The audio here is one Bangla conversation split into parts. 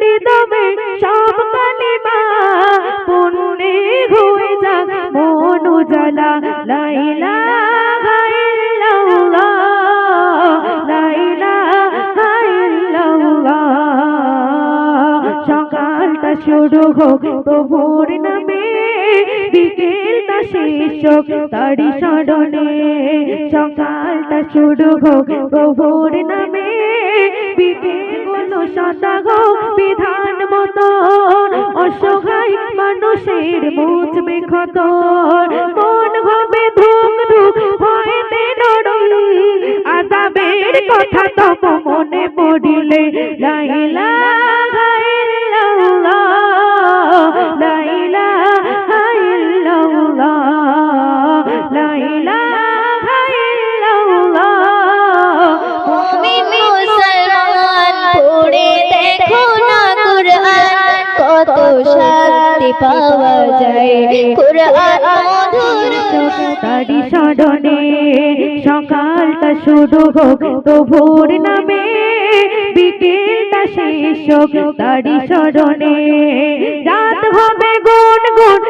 হৃদমে সব কালিমা পুণ্যে হয়ে যাক মন উজালা। লাইলা সকালটা শুরু হোক প্রভুর নামে, বিকেলটা শেষ হোক তারি স্মরণে। সকালটা শুরু হোক প্রভুর নামে বিকেলগুলো বিধান মতো অসহায় মানুষের মুচবে ক্ষত মন হবে আজাবের কথা তব মনে পড়িলে লাইলা। শান্তি পাওয়া যায়। কুরআন মধুর তারি স্মরণে সকালটা শুরু হোক ভোর নামে বিকেলটা শেষ হোক তারি স্মরণে। রাত হবে গুন গুন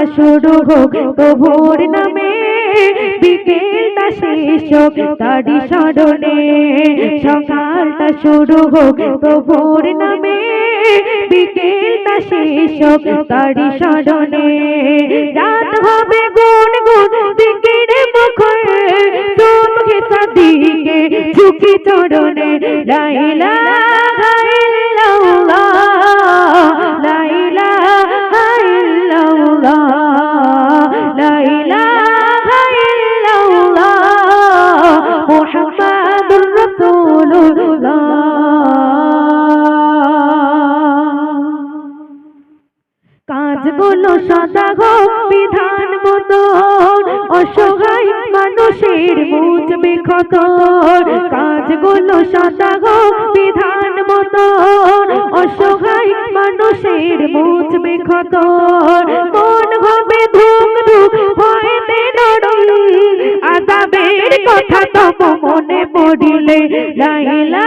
সকালটা শুরু হোক প্রভুর নামে। বিকেলটা শেষ হোক তারি স্মরণে। সকালটা শুরু হোক প্রভুর নামে। বিকেলটা শেষ হোক তারি স্মরণে। রাত হবে গুন গুন জিকিরে মুখর তোমাকে সাদিকে ঝুঁকি চরণে লাইলা বিধান মতো, অসহায় মানুষের মুচবে ক্ষত কাজগুলো সদা গো বিধান মতো, অসহায় মানুষের মুচবে ক্ষত মন হবে ধুক ধুক আজাবের কথা তব মনে পড়িলে, লাইলা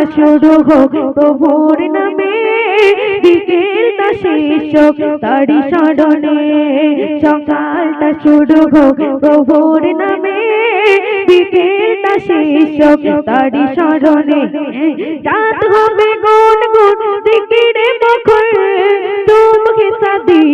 সকালটা শুরু হোক প্রভুর নামে। বিকেলটা শেষ হোক তারি স্মরণে। সকালটা শুরু হোক প্রভুর নামে। বিকেলটা শেষ হোক তারি স্মরণে। রাত হবে গুন গুন জিকিরে মুখর। তোমাকে ঝুঁকি